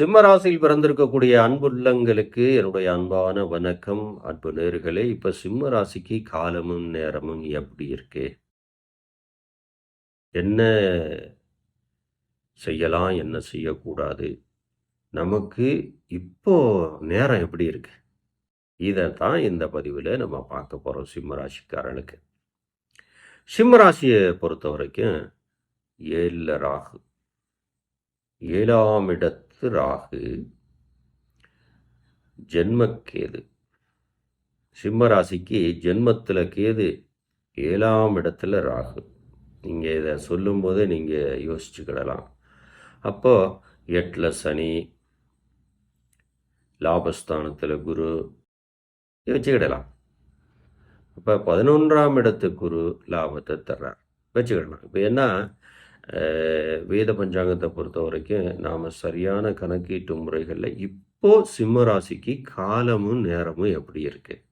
சிம்மராசியில் பிறந்திருக்கக்கூடிய அன்புள்ளங்களுக்கு என்னுடைய அன்பான வணக்கம். அன்பு நேர்களே இப்ப சிம்ம ராசிக்கு காலமும் நேரமும் எப்படி இருக்கு? என்ன செய்யலாம் என்ன செய்யக்கூடாது? நமக்கு இப்போ நேரம் எப்படி இருக்கு? தான் இந்த பதிவில் நம்ம பார்க்க போகிறோம் சிம்ம ராசிக்காரர்களுக்கு. சிம்ம ராசியை பொறுத்த வரைக்கும் ஏழில் ராகு. ஏழாம் இடத்து ராகு. ஜென்மக்கேது. சிம்ம ராசிக்கு ஜென்மத்தில் கேது ஏழாம் இடத்துல ராகு. நீங்கள் இதை சொல்லும்போது நீங்கள் யோசிச்சுக்கிடலாம் அப்போது எட்டில் சனி லாபஸ்தானத்தில் குரு வச்சுக்கிடலாம் அப்போ பதினொன்றாம் இடத்து குரு லாபத்தை தர்றார். வச்சுக்கிடலாம் இப்போ என்ன? வேத பஞ்சாங்கத்தை பொறுத்த வரைக்கும் நாம் சரியான கணக்கீட்டு முறைகளில் இப்போ சிம்ம ராசிக்கு காலமும் நேரமும் எப்படி இருக்குது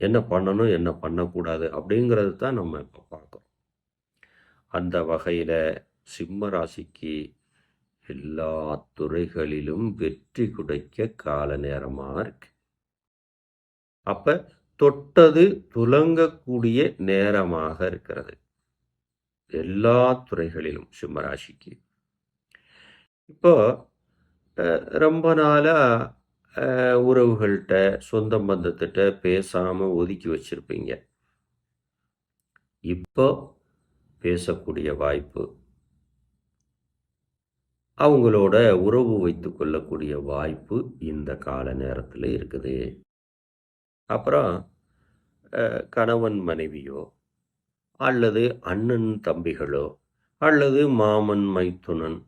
என்ன பண்ணணும் என்ன பண்ணக்கூடாது அப்படிங்கிறது தான் நம்ம இப்போ பார்க்குறோம். அந்த வகையில் சிம்ம ராசிக்கு எல்லா துறைகளிலும் வெற்றி குடைக்க கால நேரமாக இருக்கு. அப்போ தொட்டது துலங்கக்கூடிய நேரமாக இருக்கிறது. எல்லா துறைகளிலும் சிம்மராசிக்கு. இப்போ ரொம்ப நாளாக உறவுகள்கிட்ட சொந்த பந்தத்திட்ட பேசாமல் ஒதுக்கி வச்சுருப்பீங்க. இப்போ பேசக்கூடிய வாய்ப்பு அவங்களோட உறவு வைத்து கொள்ளக்கூடிய வாய்ப்பு இந்த கால நேரத்தில் இருக்குது. அப்புறம் கணவன் மனைவியோ அல்லது அண்ணன் தம்பிகளோ அல்லது மாமன் மைத்துனன்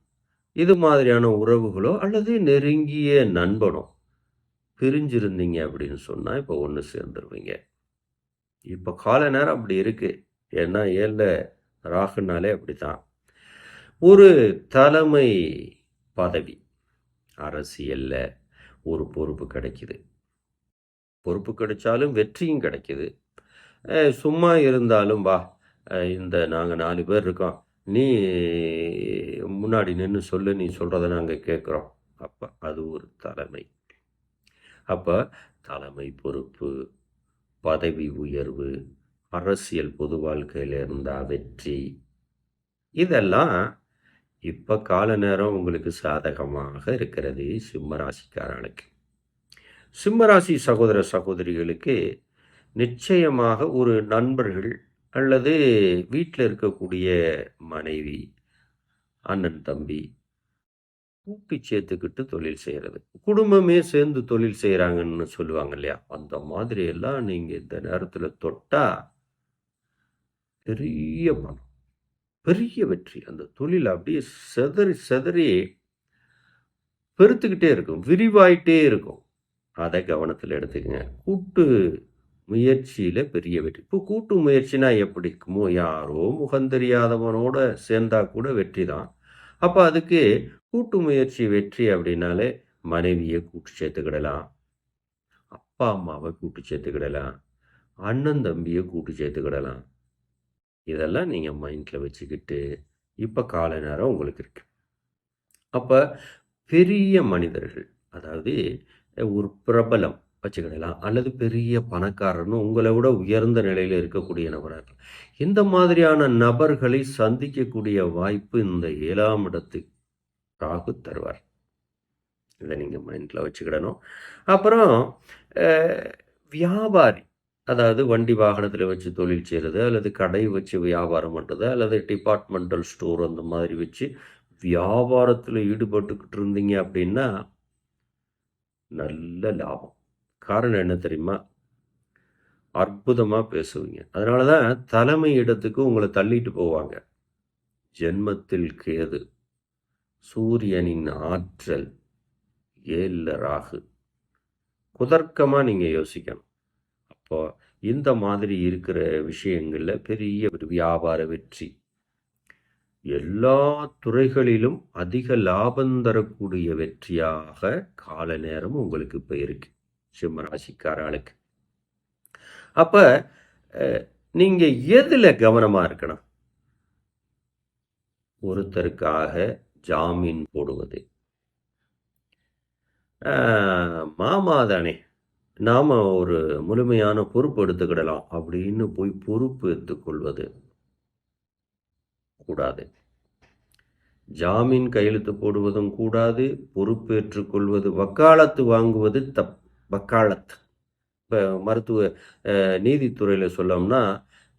இது மாதிரியான உறவுகளோ அல்லது நெருங்கிய நண்பனோ பிரிஞ்சிருந்தீங்க அப்படின்னு சொன்னால் இப்போ ஒன்று சேர்ந்துருவீங்க. இப்போ கால நேரம் அப்படி இருக்குது ஏன்னா ஏழில் ராகுனாலே அப்படித்தான். ஒரு தலைமை பதவி அரசியலில் ஒரு பொறுப்பு கிடைக்குது. பொறுப்பு கிடைச்சாலும் வெற்றியும் கிடைக்குது. சும்மா இருந்தாலும் வா இந்த நாங்கள் நாலு பேர் இருக்கோம். நீ முன்னாடி நின்று சொல்லு நீ சொல்கிறத நாங்கள் கேட்குறோம். அப்போ அது ஒரு தலைமை. அப்போ தலைமை பொறுப்பு பதவி உயர்வு அரசியல் பொது வாழ்க்கையில் இருந்தால் வெற்றி. இதெல்லாம் இப்போ கால நேரம் உங்களுக்கு சாதகமாக இருக்கிறது சிம்மராசிக்காரனுக்கு சிம்மராசி சகோதர சகோதரிகளுக்கு நிச்சயமாக ஒரு நண்பர்கள் அல்லது வீட்டில் இருக்கக்கூடிய மனைவி அண்ணன் தம்பி கூட்டி சேர்த்துக்கிட்டு தொழில் செய்கிறது குடும்பமே சேர்ந்து தொழில் செய்கிறாங்கன்னு சொல்லுவாங்க இல்லையா? அந்த மாதிரி எல்லாம் நீங்கள் இந்த நேரத்தில் தொட்டா பெரிய பணம் பெரிய வெற்றி. அந்த தொழில் அப்படியே செதறி செதறி பெருத்துக்கிட்டே இருக்கும் விரிவாயிட்டே இருக்கும். அதை கவனத்தில் எடுத்துக்கங்க. கூட்டு முயற்சியில் பெரிய வெற்றி. இப்போ கூட்டு முயற்சினா எப்படி இருக்குமோ யாரோ முகந்தெரியாதவனோட சேர்ந்தா கூட வெற்றி தான். அப்போ அதுக்கு கூட்டு முயற்சி வெற்றி அப்படின்னாலே மனைவியை கூட்டு சேர்த்துக்கிடலாம் அப்பா அம்மாவை கூட்டு சேர்த்துக்கிடலாம் அண்ணன் தம்பியை கூட்டு சேர்த்துக்கிடலாம். இதெல்லாம் நீங்கள் மைண்டில் வச்சுக்கிட்டு இப்போ கால நேரம் உங்களுக்கு இருக்கு. அப்போ பெரிய மனிதர்கள் அதாவது ஒரு பிரபலம் வச்சுக்கிடலாம். அல்லது பெரிய பணக்காரர்னு உங்களை விட உயர்ந்த நிலையில் இருக்கக்கூடிய நபராக இருக்கலாம். இந்த மாதிரியான நபர்களை சந்திக்கக்கூடிய வாய்ப்பு இந்த ஏழாம் இடத்துக்கு ராகு தருவார். இதை நீங்கள் மைண்டில் வச்சுக்கிடணும். அப்புறம் வியாபாரி அதாவது வண்டி வாகனத்தில் வச்சு தொழில் செய்கிறது அல்லது கடை வச்சு வியாபாரம் பண்ணுறது அல்லது டிபார்ட்மெண்டல் ஸ்டோர் அந்த மாதிரி வச்சு வியாபாரத்தில் ஈடுபட்டுக்கிட்டு இருந்தீங்க அப்படின்னா நல்ல லாபம். காரணம் என்ன தெரியுமா? அற்புதமாக பேசுவீங்க. அதனால தான் தலைமை இடத்துக்கு உங்களை தள்ளிட்டு போவாங்க. ஜென்மத்தில் கேது சூரியனின் ஆற்றல் ஏழில் ராகு. குதர்க்கமாக நீங்கள் யோசிக்கணும். அப்போ இந்த மாதிரி இருக்கிற விஷயங்களில் பெரிய ஒரு வியாபார வெற்றி. எல்லா துறைகளிலும் அதிக லாபம் தரக்கூடிய வெற்றியாக கால நேரம் உங்களுக்கு இப்போ இருக்குது இருக்கு சிம்மராசிக்காரர்களுக்கு அப்ப நீங்க எதுல கவனமா இருக்கணும்? ஒருத்தருக்காக ஜாமீன் போடுவது. மாமா தானே நாம் ஒரு முழுமையான பொறுப்பு எடுத்துக்கிடலாம் அப்படின்னு போய் பொறுப்பு எடுத்துக்கொள்வது கூடாது. ஜாமீன் கையெழுத்து போடுவதும் கூடாது பொறுப்பேற்றுக் கொள்வது வக்காலத்து வாங்குவது தப்பு. வக்காலத்து. இப்போ மருத்துவ நீதித்துறையில் சொல்லோம்னா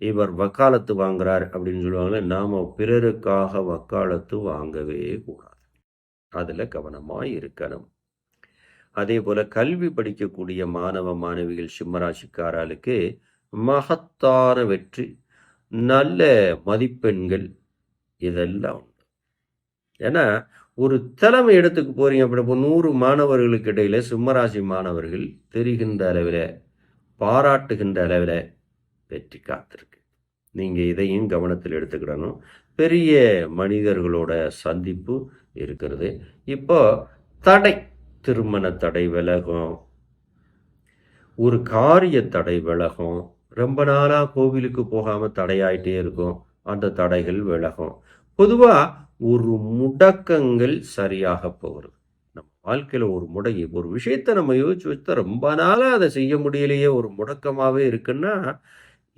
இவர் வக்காலத்து வாங்குறார் அப்படின்னு சொல்லுவாங்களே நாம் பிறருக்காக வக்காலத்து வாங்கவே கூடாது. அதில் கவனமாக இருக்கணும். அதே போல் கல்வி படிக்கக்கூடிய மாணவ மாணவிகள் சிம்மராசிக்காராளுக்கு மகத்தான வெற்றி நல்ல மதிப்பெண்கள் இதெல்லாம் உண்டு. ஏன்னா ஒரு தலைமை இடத்துக்கு போறீங்க அப்படின்னா இப்போ நூறு மாணவர்களுக்கு இடையில சிம்மராசி மாணவர்கள் தெரிகின்ற அளவில் பாராட்டுகின்ற அளவில் வெற்றி காத்திருக்கு. நீங்கள் இதையும் கவனத்தில் எடுத்துக்கிடணும். பெரிய மனிதர்களோட சந்திப்பு இருக்கிறது. இப்போ தடை திருமண தடை விலகும். ஒரு காரிய தடை விலகும். ரொம்ப நாளாக கோவிலுக்கு போகாமல் தடையாயிட்டே இருக்கும். அந்த தடைகள் விலகும். பொதுவாக ஒரு முடக்கங்கள் சரியாக போகிறது. நம்ம வாழ்க்கையில் ஒரு முடங்கி ஒரு விஷயத்தை நம்ம யோசிச்சு வச்சா ரொம்ப நாளாக அதை செய்ய முடியலையே ஒரு முடக்கமாகவே இருக்குன்னா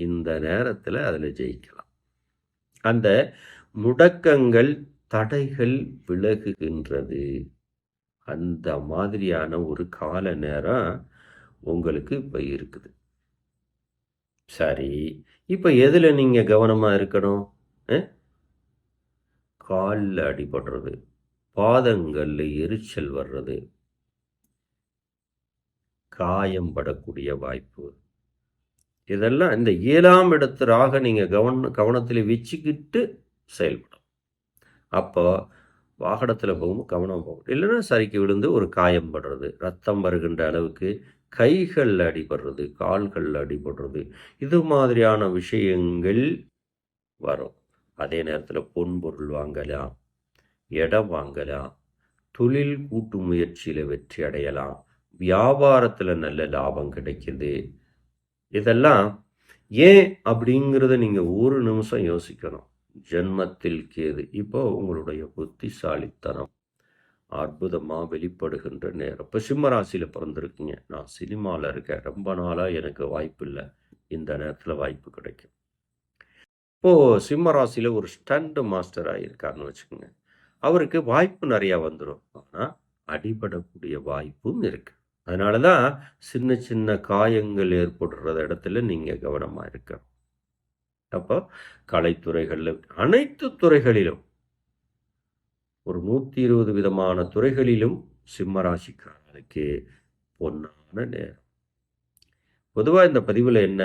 இந்த நேரத்தில் அதில் ஜெயிக்கலாம். அந்த முடக்கங்கள் தடைகள் விலகுகின்றது. அந்த மாதிரியான ஒரு கால நேரம் உங்களுக்கு இப்போ இருக்குது. சரி இப்போ எதில் நீங்கள் கவனமாக இருக்கணும்? காலில் அடிபடுறது பாதங்களில் எரிச்சல் வர்றது. காயம் படக்கூடிய வாய்ப்பு. இதெல்லாம் இந்த ஏழாம் இடத்திலாக நீங்கள் கவன கவனத்தில் வச்சுக்கிட்டு செயல்படும் அப்போ வாகனத்தில் போகும்போது கவனம் போகும். இல்லைன்னா சரிக்கு விழுந்து ஒரு காயம் படுறது ரத்தம் வருகின்ற அளவுக்கு கைகள் அடிபடுறது கால்கள் அடிபடுறது இது மாதிரியான விஷயங்கள் வரும். அதே நேரத்தில் பொன்பொருள் வாங்கலாம் இடம் வாங்கலாம் தொழில் கூட்டு முயற்சியில் வெற்றி அடையலாம் வியாபாரத்தில் நல்ல லாபம் கிடைக்குது. இதெல்லாம் ஏன் அப்படிங்கிறத நீங்கள் ஒரு நிமிஷம் யோசிக்கணும். ஜென்மத்தில் கேது. இப்போ உங்களுடைய புத்திசாலித்தனம் அற்புதமாக வெளிப்படுகின்ற நேரம். இப்போ சிம்மராசியில் பிறந்திருக்கீங்க. நான் சினிமாவில் இருக்கேன். ரொம்ப நாளாக எனக்கு வாய்ப்பு இல்லை இந்த நேரத்தில் வாய்ப்பு கிடைக்கும். இப்போது சிம்மராசியில் ஒரு ஸ்டண்ட் மாஸ்டராக இருக்காருன்னு வச்சுக்கோங்க. அவருக்கு வாய்ப்பு நிறையா வந்துடும் ஆனால் அடிபடக்கூடிய வாய்ப்பும் இருக்குது அதனால தான் சின்ன சின்ன காயங்கள் ஏற்படுற இடத்துல நீங்கள் கவனமாக இருக்கணும். அப்போ கலைத்துறைகளில் அனைத்து துறைகளிலும் ஒரு நூற்றி இருபது விதமான துறைகளிலும் சிம்மராசிக்காரனுக்கு பொன்னான நேரம். பொதுவாக இந்த பதிவில் என்ன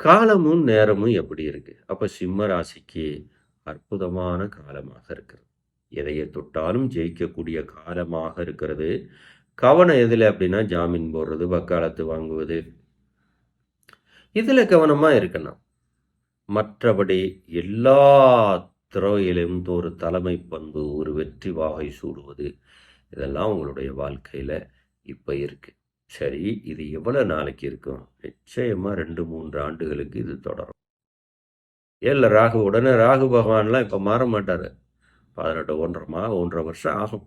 காலமும் நேரமும் எப்படி இருக்கு? அப்போ சிம்ம ராசிக்கு அற்புதமான காலமாக இருக்கிறது. எதையை தொட்டாலும் ஜெயிக்கக்கூடிய காலமாக இருக்கிறது. கவனம் எதில் அப்படின்னா ஜாமீன் போடுறது வக்காலத்து வாங்குவது. இதில் கவனமாக இருக்கணும். மற்றபடி எல்லா துறையிலும் ஒரு தலைமை பண்பு ஒரு வெற்றி வாகை சூடுவது இதெல்லாம் உங்களுடைய வாழ்க்கையில் இப்போ இருக்குது சரி இது எவ்வளோ நாளைக்கு இருக்கும்? நிச்சயமாக ரெண்டு மூன்று ஆண்டுகளுக்கு இது தொடரும். ஏழில் ராகு உடனே ராகு பகவான்லாம் இப்போ மாற மாட்டார். பதினெட்டு ஒன்றரை மா ஒன்றரை வருஷம் ஆகும்.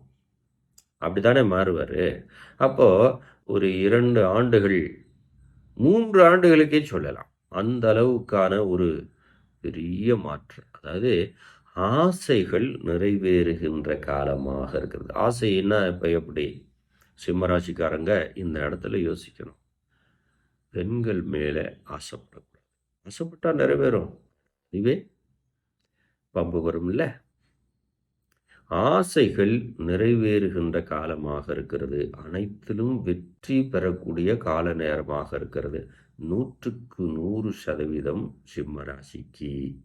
அப்படி தானே மாறுவார்? அப்போது ஒரு இரண்டு ஆண்டுகள் மூன்று ஆண்டுகளுக்கே சொல்லலாம். அந்த அளவுக்கான ஒரு பெரிய மாற்றம் அதாவது ஆசைகள் நிறைவேறுகின்ற காலமாக இருக்கிறது. ஆசைன்னா இப்போ எப்படி? சிம்மராசிக்காரங்க இந்த இடத்துல யோசிக்கணும். பெண்கள் மேலே ஆசைப்படக்கூடாது. ஆசைப்பட்டால் நிறைவேறும். இதுவே பம்பு வரும் இல்லை? ஆசைகள் நிறைவேறுகின்ற காலமாக இருக்கிறது. அனைத்திலும் வெற்றி பெறக்கூடிய கால நேரமாக இருக்கிறது. நூற்றுக்கு நூறு சதவீதம் சிம்ம ராசிக்கு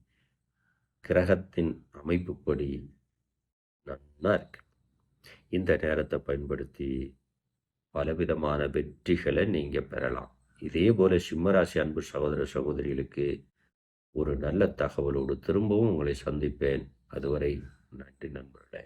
கிரகத்தின் அமைப்புப்படி நன்னா இருக்கு. இந்த நேரத்தை பயன்படுத்தி பலவிதமான வெற்றிகளை நீங்கள் பெறலாம். இதே போல் சிம்மராசி அன்பு சகோதர சகோதரிகளுக்கு ஒரு நல்ல தகவலோடு திரும்பவும் உங்களை சந்திப்பேன். அதுவரை நன்றி நண்பர்களே.